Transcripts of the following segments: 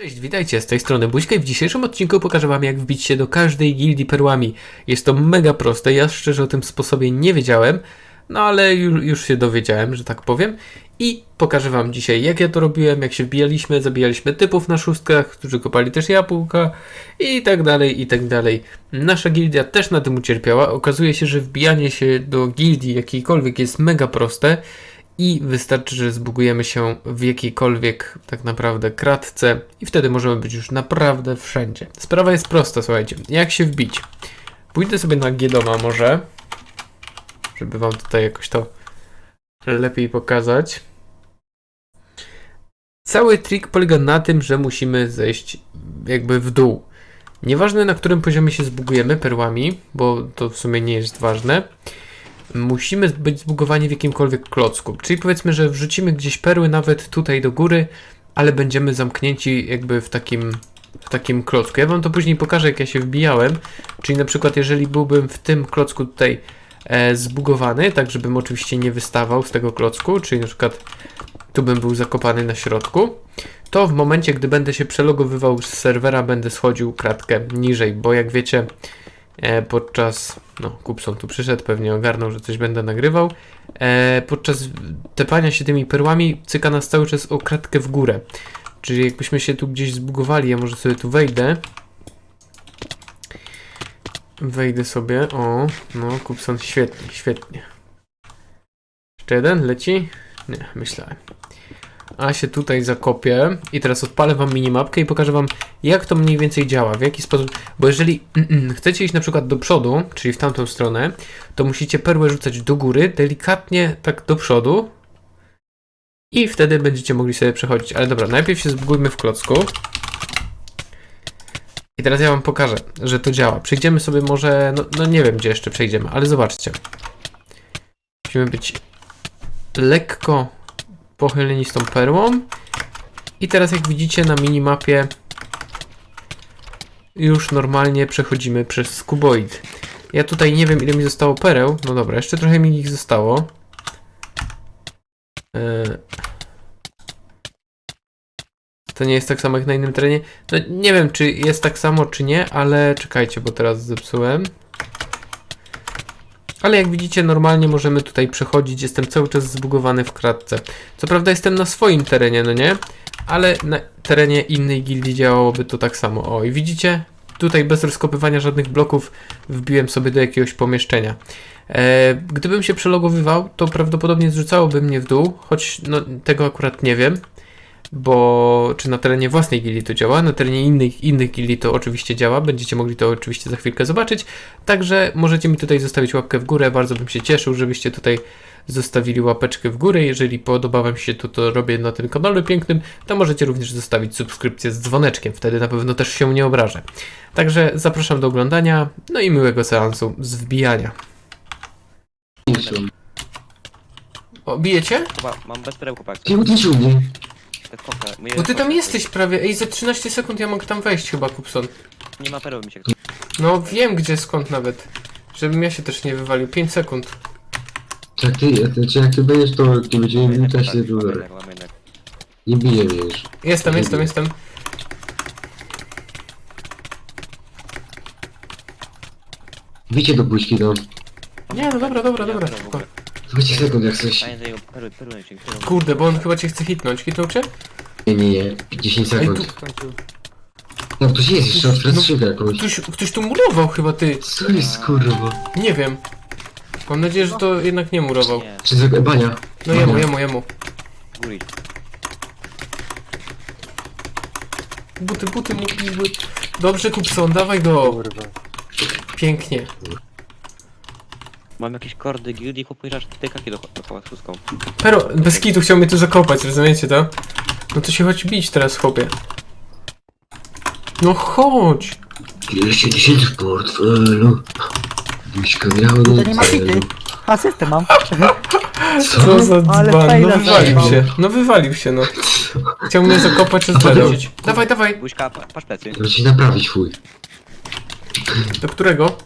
Cześć, witajcie, z tej strony Buźka i w dzisiejszym odcinku pokażę wam jak wbić się do każdej gildii perłami. Jest to mega proste, ja szczerze o tym sposobie nie wiedziałem, no ale już, już się dowiedziałem, że tak powiem. I pokażę wam dzisiaj jak ja to robiłem, jak się wbijaliśmy, zabijaliśmy typów na szóstkach, którzy kopali też jabłka i tak dalej, i tak dalej. Nasza gildia też na tym ucierpiała. Okazuje się, że wbijanie się do gildii jakiejkolwiek jest mega proste i wystarczy, że zbugujemy się w jakiejkolwiek tak naprawdę kratce i wtedy możemy być już naprawdę wszędzie. Sprawa jest prosta, słuchajcie. Jak się wbić? Pójdę sobie na Giedoma może, żeby wam tutaj jakoś to lepiej pokazać. Cały trik polega na tym, że musimy zejść jakby w dół. Nieważne na którym poziomie się zbugujemy perłami, bo to w sumie nie jest ważne musimy być zbugowani w jakimkolwiek klocku. Czyli powiedzmy, że wrzucimy gdzieś perły nawet tutaj do góry, ale będziemy zamknięci jakby w takim, w takim klocku. Ja wam to później pokażę, jak ja się wbijałem. Czyli na przykład, jeżeli byłbym w tym klocku tutaj e, zbugowany, tak żebym oczywiście nie wystawał z tego klocku, czyli na przykład tu bym był zakopany na środku, to w momencie, gdy będę się przelogowywał z serwera, będę schodził kratkę niżej, bo jak wiecie, podczas, no Kupson tu przyszedł, pewnie ogarnął, że coś będę nagrywał, e, podczas tepania się tymi perłami cyka nas cały czas o kratkę w górę. Czyli jakbyśmy się tu gdzieś zbugowali, ja może sobie tu wejdę. Wejdę sobie, o, no Kupson, świetnie, świetnie. Jeszcze jeden, leci? Nie, myślałem. A się tutaj zakopię i teraz odpalę wam minimapkę i pokażę wam jak to mniej więcej działa, w jaki sposób, bo jeżeli chcecie iść na przykład do przodu, czyli w tamtą stronę, to musicie perłę rzucać do góry, delikatnie tak do przodu i wtedy będziecie mogli sobie przechodzić. Ale dobra, najpierw się zbugujmy w klocku. I teraz ja wam pokażę, że to działa. Przejdziemy sobie może, no, no nie wiem gdzie jeszcze przejdziemy, ale zobaczcie. Musimy być lekko pochyleni z tą perłą. I teraz jak widzicie na minimapie już normalnie przechodzimy przez kuboid. Ja tutaj nie wiem ile mi zostało pereł. No dobra, jeszcze trochę mi ich zostało. Eee, To nie jest tak samo jak na innym terenie. No nie wiem czy jest tak samo czy nie, ale czekajcie, bo teraz zepsułem. Ale jak widzicie, normalnie możemy tutaj przechodzić. Jestem cały czas zbugowany w kratce. Co prawda jestem na swoim terenie, no nie? Ale na terenie innej gildii działałoby to tak samo. O, i widzicie? Tutaj bez rozkopywania żadnych bloków wbiłem sobie do jakiegoś pomieszczenia. E, gdybym się przelogowywał, to prawdopodobnie zrzucałoby mnie w dół, choć no, tego akurat nie wiem, bo czy na terenie własnej gildii to działa, na terenie innych, innych gildii to oczywiście działa, będziecie mogli to oczywiście za chwilkę zobaczyć, także możecie mi tutaj zostawić łapkę w górę, bardzo bym się cieszył, żebyście tutaj zostawili łapeczkę w górę, jeżeli podoba wam się to, co robię na tym kanale pięknym, to możecie również zostawić subskrypcję z dzwoneczkiem, wtedy na pewno też się nie obrażę. Także zapraszam do oglądania, no i miłego seansu z wbijania. O, bijecie? Chyba mam bez pereł chłopak. Ty uderzył mnie. Te moje Bo ty tam jesteś prawie, ej, za 13 sekund ja mogę tam wejść chyba, Kupson. Nie ma pereł mi się. No wiem gdzie, skąd nawet. Żebym ja się też nie wywalił, 5 sekund. Jak ty, jak, czy jak ty będziesz, to nie będziemy Mamy witać jednak, się mamy do jednak, mamy jednak. Nie bije mnie już. Jestem, jestem, jestem. Bicie do buźki no. Nie, no dobra, dobra, Nie dobra. spoko. Ogóle. 20 sekund jak coś. Perły, perły perły. Kurde, bo on chyba cię chce hitnąć. Hitnął cię? Nie, nie, nie. 10 Ej, sekund. No ktoś jest jeszcze, otwiera No, skrzynkę jakąś. ktoś, ktoś tu murował chyba, ty. Co jest kurwa? Nie wiem. Mam nadzieję, że to jednak nie murował. Nie, Czy zwykłe bania? No jemu, jemu, jemu. góry. Buty, buty, buty, buty. Dobrze, Kupson, dawaj go. Pięknie. Mam jakieś kordy gildii, aż tutaj kaki do, do hałasówką. Pero, bez kitu chciał mnie tu zakopać, rozumiecie to? No to się chodź bić teraz, chłopie. No chodź. 200 tysięcy w portfelu. Buźka miała To na nie ma celu. hity. Asystę mam. Co Co? za Ale dzban, no wywalił się. No wywalił się, no. Chciał mnie zakopać, czy zbadać. Dawaj, dawaj. Buźka, pa- patrz plecy. Trzeba ci naprawić fuj. Do którego?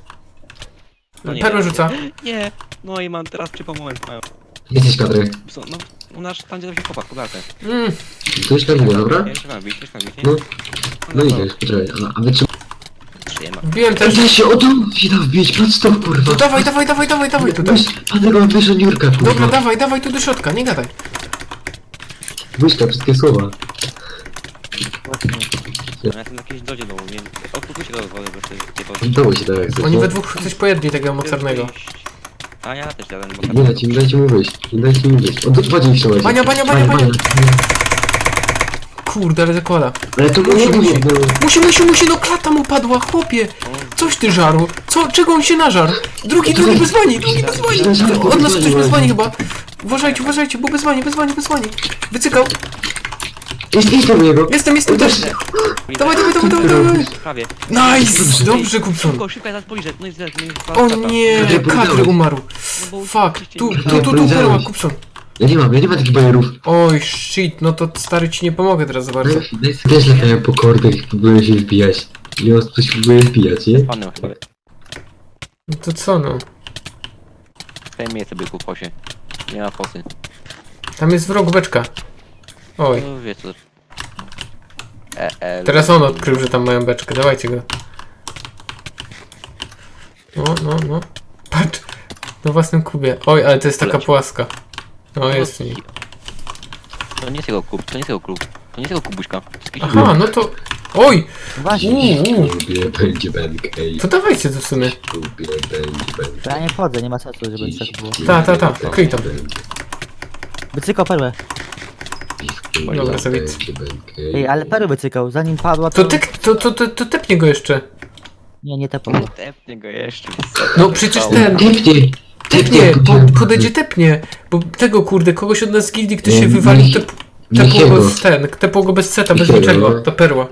No nie. Perłę rzuca. Nie, no i mam teraz trzy moment mają. Jesteś kadry. Są, no, u nas tam gdzie się chłopak, kolarkę. Mm, To już tam było, dobra? Jeszcze mam bić, jeszcze mam bić, nie? No, no idę, poczekaj, a, a wy czy... Przyjemna. wbiłem też. da się, o tu się da wbić, patrz to, kurwa. No dawaj, dawaj, dawaj, dawaj, dawaj tutaj. Patryk, mam wyższą dziurkę, Dobra, kurwa. dawaj, dawaj tu do środka, nie gadaj. Wyszka, wszystkie słowa. Ja jestem na jakiejś dodzie domu, nie... Odpukujcie do wody, bo to jest nie Dało się tak jak Oni no. we dwóch coś pojedli tego mocarnego. A ja też jadłem, bo Nie dajcie mi, dajcie mu wyjść, nie dajcie mi wyjść. O, tu wodzie mi się Bania, bania, bania, bania. Kurde, ale zakłada. Ale to Musi, musi musi. być, no. Musi, musi, musi, no klata mu padła, chłopie. Coś ty żarł. Co, czego on się nażarł? Drugi, drugi bez bani, drugi bez bani. Od nas ktoś bez bani chyba. Uważajcie, uważajcie, bo bez bani, bez bani, bez bani. Wycykał. Idź, idź do niego. Jestem, jestem też. Dawaj, dawaj, dawaj, dawaj, dawaj. Prawie. Nice! Dobrze, Kupson. Szybko, szybko, ja zaraz poliżę. No i zaraz, no i zaraz. O nie, kadry umarł. No Fuck, tu, tu, tu, tu, perła, Kupson. Ja nie mam, ja nie mam takich bajerów. Oj, shit, no to stary ci nie pomogę teraz za bardzo. Też latają po kordach i próbuję się wbijać. I on coś próbuje wbijać, nie? Panem chyba. No to co no? Zajmie sobie ku fosie. Nie ma fosy. Tam jest wrog beczka. Oj, No wie. E, e, teraz on odkrył, że tam mają beczkę, dawajcie go. No, no, no. Patrz, na własnym kubie. Oj, ale to jest taka płaska. No, jest w niej. To nie jest jego klub, to nie jest jego klub. To nie jest jego kubuśka. To jest jakiś Aha, no to... Oj! Właśnie, Uuu, Lubię, będzie bęk, ej. to dawajcie to w sumie. Lubię, będzie bęk. to ja nie wchodzę, nie ma sensu, żeby tak było. Ta, ta, ta, kryj tam. Wycykał perłę. Dobra, sobie- Ej, ale perły wycykał, zanim padła To to... ty, to, to, to, to tepnie go jeszcze. Nie, nie te. Tepnie go jeszcze. No przecież ten, Tepnie! tepnie, po, podejdzie tepnie. Bo tego kurde, kogoś od nas z gildii, ktoś się Nie, wywalił, nie- tep, tepło Michiego. go z ten, tepło go bez seta, bez Michiego, niczego, no. ta perła.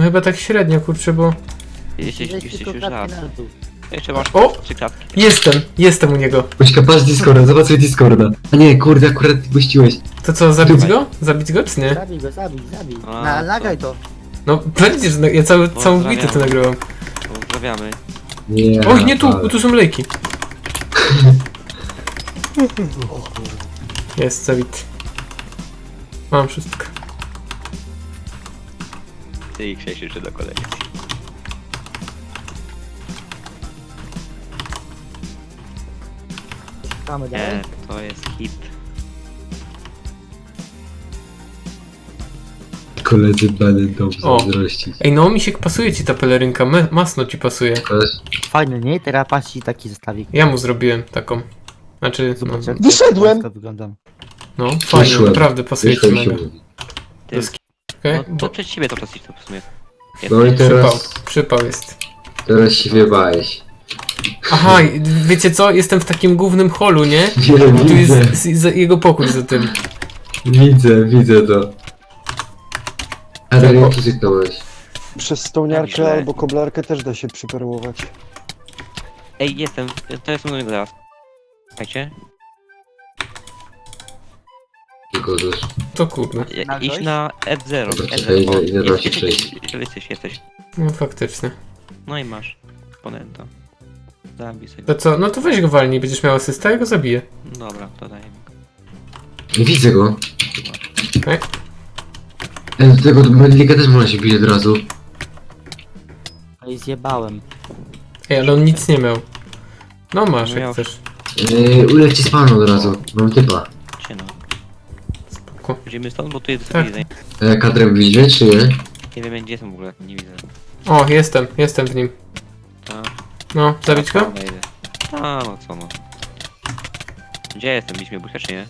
No chyba tak średnio, kurczę, bo... Jesteś, Weź jesteś tylko już klatki raz. na dół. Jeszcze masz O! trzy klatki. Jestem, jestem u niego. Poczekaj, patrz Discorda, zobacz sobie Discorda. A nie, kurde, akurat puściłeś. To co, zabić go? Zabić go, czy nie? Zabij go, zabij, zabij. A, Na, to-. No przecież, no, ja cały, całą bitę to nagrywam. Pozdrawiamy. Nie. Oj, nie tu, ale- tu są lejki. Jest, zabit. Mam wszystko. Ty ich sześć jeszcze do kolekcji. Szukamy dalej. Nie, to jest hit. Koledzy będą O. zazdrościć. Ej, no mi się pasuje ci ta pelerynka, me, masno ci pasuje. Patrz, Fajny, nie? Teraz ci taki zestawik. Ja mu zrobiłem taką. Znaczy, no, Zobacz jak Wyszedłem. wyglądam. no fajnie, Wyszłem. naprawdę pasuje ci wyszło mi się mega. mówi. Ty, Bez Okej? no to Bo przed siebie to klasyczne w sumie. No i przypał, teraz, przypał jest. teraz się wiebałeś. Aha, i wiecie co? Jestem w takim głównym holu, nie? Nie, Tu widzę, jest z, z, jego pokój za tym. widzę, widzę to. Ale jak tu zyknąłeś? Przez stołniarkę albo koblarkę też da się przyperłować. Ej, jestem, to jest mój zaraz. Słuchajcie, Tylko też. To kurde. Na idź dojść? na F0. Dobra, F0. czekaj, właśnie jesteś, przejść. jesteś, jesteś, jesteś. No faktycznie. No i masz. Ponenta. Zabij sobie. To co? No to weź go walnij, będziesz miał asystę, ja go zabiję. Dobra, to dajemy go. Nie widzę go. Okej? Ej, do tego Medlika też można się bić od razu. No i zjebałem. Ej, ale on nic nie miał. No masz, jak Miał. chcesz. Ej, uleć ci spawnu od razu. Mam typa. Porządku. Idziemy stąd, bo tu jest Tak. jedzenie. E, kadrę widzicie, czy nie? Nie wiem gdzie jestem w ogóle, nie widzę. O, jestem, jestem w nim. A, No, zabić go? Idę. A, no co no. Gdzie jestem? Mnie buźka czy nie?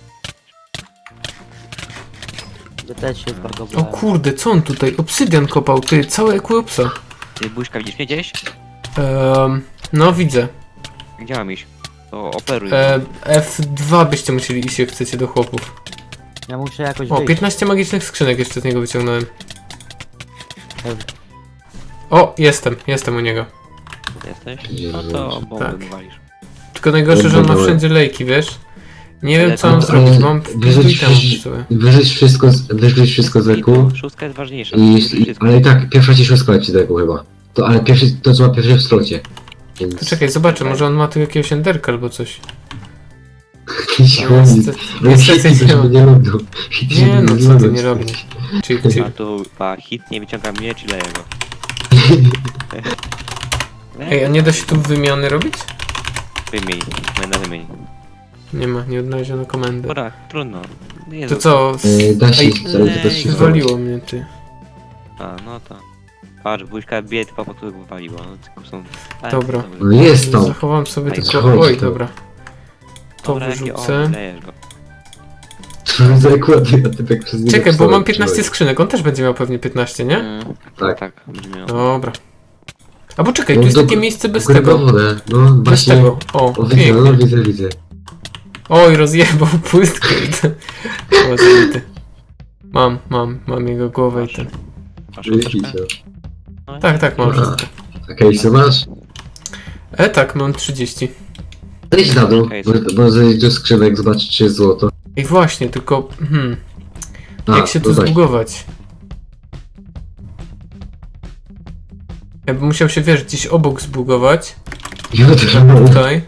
Ja też się O zbagowałem. kurde, co on tutaj? Obsydian kopał, ty, całe equipsa. Ty buźka widzisz mnie gdzieś? Um, no widzę. Gdzie mam iść? To operuj. E, F2 byście musieli iść, jak chcecie do chłopów. Ja muszę jakoś O, wyjść. 15 magicznych skrzynek jeszcze z niego wyciągnąłem. Ja- O, jestem, jestem u niego. Jesteś? Nie No to bombę tak. wywalisz. Tylko najgorsze, że on ma Dobra. wszędzie lejki, wiesz? Nie wiem co mam to- zrobić, mam Wyrzuć tam wszystko- sobie. Wyrzuć wszystko, z- wyrzuć wszystko z eku. Szóstka jest ważniejsza. I, ale i tak, pierwsza ci szóstka leci do eku chyba. To, ale pierwszy, to co ma pierwsze w slocie. Więc... To czekaj, zobaczę, może on ma tu jakiegoś enderka albo coś. Cicho, No, nic. niestety- hity, nie ma. nie lubią. Nie no, co ty nie robisz. Chill, chill. A tu pa, hit nie wyciąga mnie, czy leję go. Ej, a nie da się tu wymiany robić? Wymień, na wymień. Nie ma, nie odnaleziono komendy. Dobra, trudno. Nie To co? E, Da się, Ej, ale to wszystko. Wywaliło mnie ty. A, no to. Patrz, buźka bije typa, po którego wywaliło. No, tylko są... Dobra. No jest tam. Zachowam sobie Ej, tylko... Oj, to. dobra. To Dobra, wyrzucę. O, lejesz go. Co za ekłady, a ty tak przez niego Czekaj, bo mam 15 przychodzi. skrzynek, on też będzie miał pewnie 15, nie? Mm, Tak. Tak. Dobra. A bo czekaj, No tu jest do- takie miejsce bez Górę tego. wodę, no Bez właśnie. tego. O, O, widzę, no pięknie. widzę, widzę. Oj, rozjebał. O, zabity. Mam, mam, mam jego głowę i ten. Masz? Tak, tak, mam Dobra. wszystko. A case'y masz? E, tak, mam 30. Zejdź na dół, Okej, bo, bo zejdź do skrzynek, zobaczyć czy jest złoto. I właśnie, tylko, hmm, A, jak się tu zbugować? Ja bym musiał się, wiesz, gdzieś obok zbugować. Jutro. Tutaj.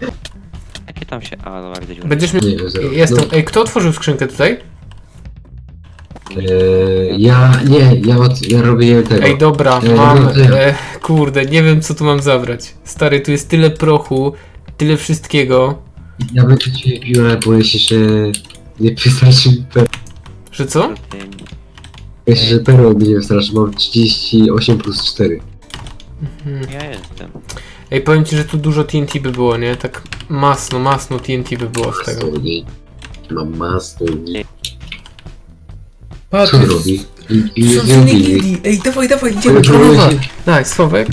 Jakie tam się... A, dobra, widzę dziurę. Będziesz mi... Nie wiem, zero. Jestem... No, Ej, kto otworzył skrzynkę tutaj? e, ja, nie, ja, od, ja robię tego. Ej, dobra, Ej, mam... E, kurde, nie wiem, co tu mam zabrać. Stary, tu jest tyle prochu, tyle wszystkiego, Ja bym tu cię piła, bo jeśli że nie mi per... że co? Jeśli, że perło mi nie wystarczy, mam 38 plus 4. Hmm. Ja jestem. Ej, powiem ci, że tu dużo TNT by było, nie? Tak masno, masno TNT by było z tego. Masno, Mam masno, nie. A, Co robi? I, i nie Są zrobili. Ej, dawaj, dawaj, idziemy, się, Daj, Sławek.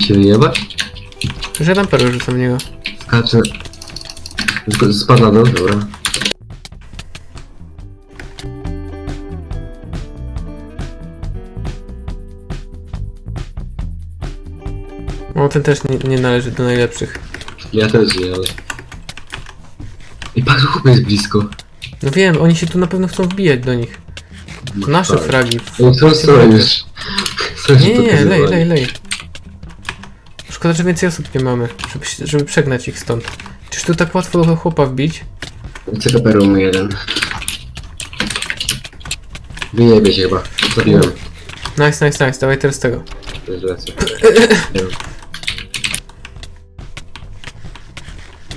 się wyjebać? Że tam perły rzucam w niego. Skaczę. Tylko Spadł na dół, dobra. O, ten też nie, nie należy do najlepszych. Ja też nie, ale... I patrz, chłop jest blisko. No wiem, oni się tu na pewno chcą wbijać do nich. To nasze Tak. fragi. No co, co już? Co Nie, nie, nie, lej, lej, lej. Szkoda, że więcej osób nie mamy, żeby, się- żeby przegnać ich stąd. Czyż tu tak łatwo do chłopa wbić? Chcę perł mu jeden. Wyjebie się chyba. Zabiłem. Nice, nice, nice, dawaj teraz tego. To jest lecę. Nie wiem.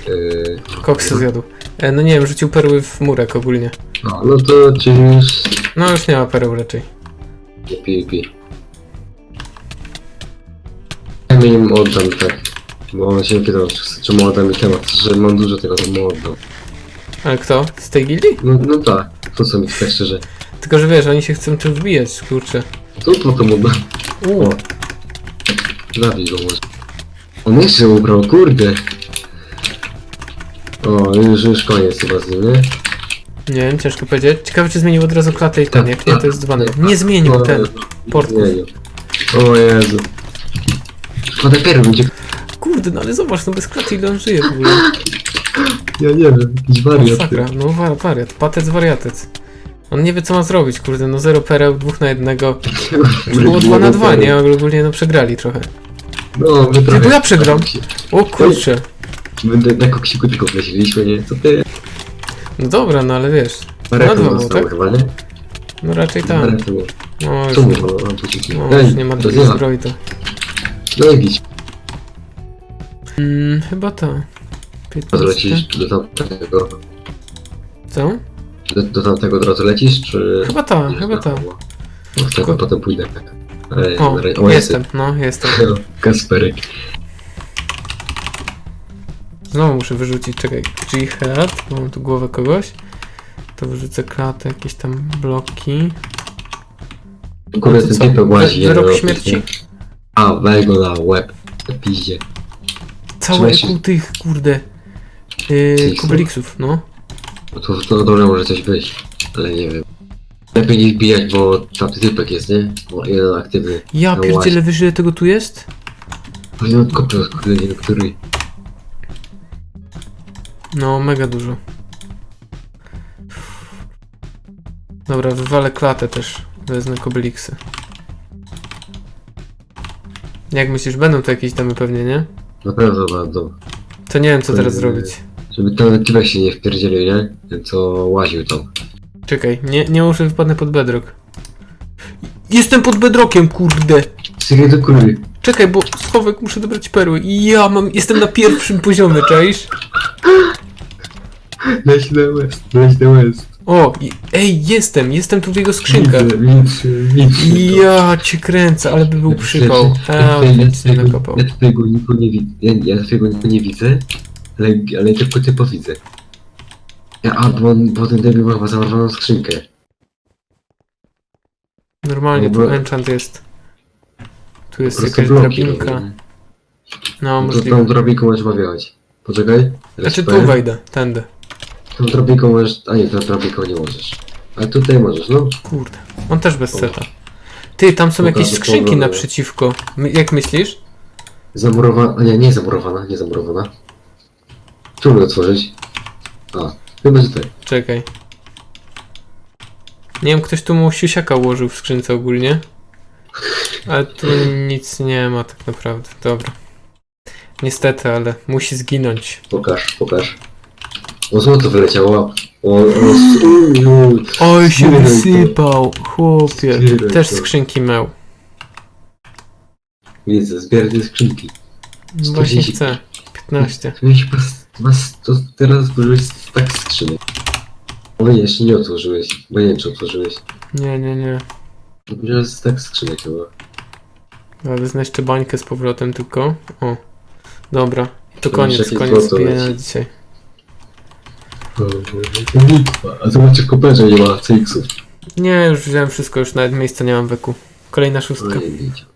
Yy, Koksy zjadł. E, no nie wiem, rzucił perły w murek ogólnie. no, no to ci już... No już nie ma pereł raczej. Nie mi im oddam tak. Bo on się pytał, czy- czy mu oddam temat, że mam dużo tego, to mu oddam. Ale kto? Z tej gildii? No, no tak, to co mi tak szczerze. Tylko, że wiesz, oni się chcą tu wbijać, kurczę. To po to mu oddam. Uuu. Zabij go może. On jeszcze ubrał, kurde. O, już, już koniec chyba z nim, nie? Nie wiem, ciężko powiedzieć. Ciekawe, czy zmienił od razu klatę i ten, jak nie, to jest dzbanek. Tak. Nie zmienił O, ten. portków. zmienił. O Jezu. Szkoda perły będzie... Kurde, no ale zobacz, no bez klaty ile on żyje w ogóle. Ja nie wiem, jakiś wariat. Masakra, no wa- wariat, patec wariatec. On nie wie co ma zrobić, kurde, no zero pereł, dwóch na jednego. Już było dwa na dwa, nie? Ale ogólnie no przegrali trochę. No, my trochę... bo ja przegram. O kurczę. Będę na koksiku tylko wleźliśmy, nie? Co ty? No dobra, no ale wiesz. Na Rekord dwa było, został tak? chyba, nie? No raczej tak. Rekord było. No już no, już nie ma to to. No i bić. Mm, chyba to. 15. Odlecisz do tamtego. Co? Do, do tamtego od razu lecisz, czy... Chyba Nie, chyba ta. No, no, wtedy potem pójdę. Ale, O, o jestem, no jestem. Kasperek. Znowu muszę wyrzucić, czekaj, jihad, bo mam tu głowę kogoś. To wyrzucę klatę, jakieś tam bloki. Kurde, to ten co? typek łazi. Wy- wyrok no, śmierci? A, weź go na łeb. Piździe. Całe Trzymaj się. kół tych, kurde, yy, kubeliksów, no. No to, to dobrze może coś być, ale nie wiem. Lepiej nie wbijać, bo tam typek jest, nie? Bo jeden aktywny. Ja No pierdzielę, właśnie. wiesz ile tego tu jest? Ale on kopił, kurde, nie wiem, który. No, mega dużo. Dobra, wywalę klatę też. Wezmę kobeliksy. Jak myślisz, będą tu jakieś damy pewnie, nie? Naprawdę bardzo. To nie wiem co teraz zrobić. Żeby ten typek się nie wpierdzielił, nie? Ten co łaził tam. Czekaj, nie, nie muszę wypadnę pod bedrock. Jestem pod bedrockiem, kurde! Syrie do kury. Czekaj, bo schowek muszę dobrać perły. I ja mam, jestem na pierwszym poziomie, czaisz? Leć na west, leć na west. O, i, ej, jestem, jestem tu w jego skrzynkach. Widzę, widzę, widzę. Ja cię kręcę, ale by był przypał. Ja, A, ja, nic nie twojego- nakopał. ja twojego nikogo nie widzę. Ja, ja nikogo nie widzę, ale, ale tylko typo widzę. Ja, a, bo, on, bo ten debil ma chyba zamarzoną skrzynkę. Normalnie No tu bo- enchant jest. Tu Po jest prostu jakaś bloki drabinka. robią. No, To możliwe. tą drabinką możesz bawiać. Poczekaj. Znaczy tu wejdę, tędy. Tą drabinką możesz... A nie, tą drabinką nie możesz. Ale tutaj możesz, no. Kurde, on też bez seta. Ty, tam są Pokażę jakieś skrzynki naprzeciwko. My, jak myślisz? Zamurowana... A nie, nie zamurowana, nie zamurowana. Tu mogę otworzyć. A, chyba że tutaj. Czekaj. Nie wiem, ktoś tu mu siusiaka ułożył w skrzynce ogólnie. Ale tu nic nie ma tak naprawdę. Dobra. Niestety, ale musi zginąć. Pokaż, pokaż. O, złoto wyleciało. O, o, uj. Oj, się to. wysypał, chłopie. Zbieraj Też to. skrzynki miał. Widzę, zbieraj te skrzynki. No Właśnie 110. chcę. 15. Miałeś pas, mas, to teraz użyłeś tak skrzynek. O nie, jeszcze nie otworzyłeś, bo nie wiem czy otworzyłeś. Nie, nie, nie. Użyłeś tak skrzynek chyba. Ale jeszcze bańkę z powrotem tylko. O. Dobra. To To koniec, koniec złoto zbijania leci. dzisiaj. A zobaczcie w koperze nie ma CX-ów. Nie, już wziąłem wszystko, już nawet miejsca nie mam weku. Kolejna szóstka. No nie widział.